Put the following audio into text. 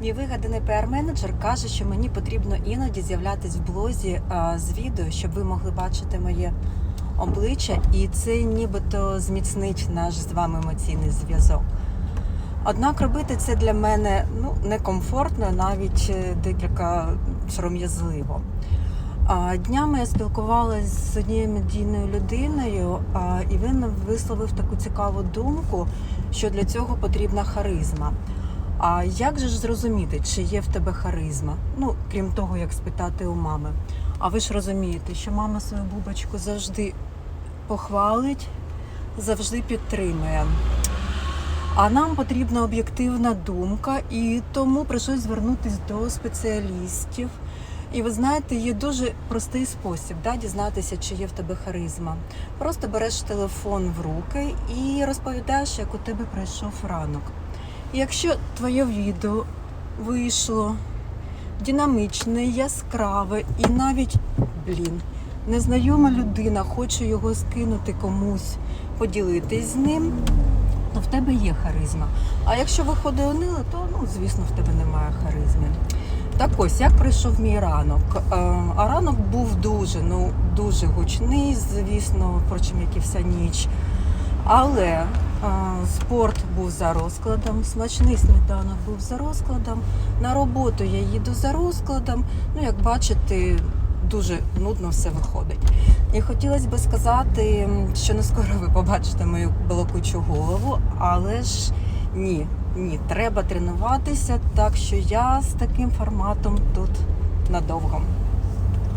Мій вигаданий піар-менеджер каже, що мені потрібно іноді з'являтись в блозі з відео, щоб ви могли бачити моє обличчя, і це нібито зміцнить наш з вами емоційний зв'язок. Однак робити це для мене ну, некомфортно, навіть е, декілька сором'язливо. Днями я спілкувалася з однією медійною людиною, і він висловив таку цікаву думку, що для цього потрібна харизма. А як же ж зрозуміти, чи є в тебе харизма? Ну, крім того, як спитати у мами. А ви ж розумієте, що мама свою бубочку завжди похвалить, завжди підтримує. А нам потрібна об'єктивна думка, і тому прийшлось звернутися до спеціалістів. І ви знаєте, є дуже простий спосіб да, дізнатися, чи є в тебе харизма. Просто береш телефон в руки і розповідаєш, як у тебе пройшов ранок. Якщо твоє відео вийшло динамічне, яскраве, і навіть, блін, незнайома людина хоче його скинути комусь, поділитись з ним, то в тебе є харизма. А якщо виходить унило, то ну, звісно, в тебе немає харизми. Так ось, як пройшов мій ранок. Е, А ранок був дуже, ну дуже гучний, звісно, впрочем, як і вся ніч. Але е, спорт був за розкладом, смачний сніданок був за розкладом. На роботу я їду за розкладом. Ну, як бачите, дуже нудно все виходить. І хотілося би сказати, що не скоро ви побачите мою балакучу голову, але ж ні, ні, треба тренуватися, так що я з таким форматом тут надовго.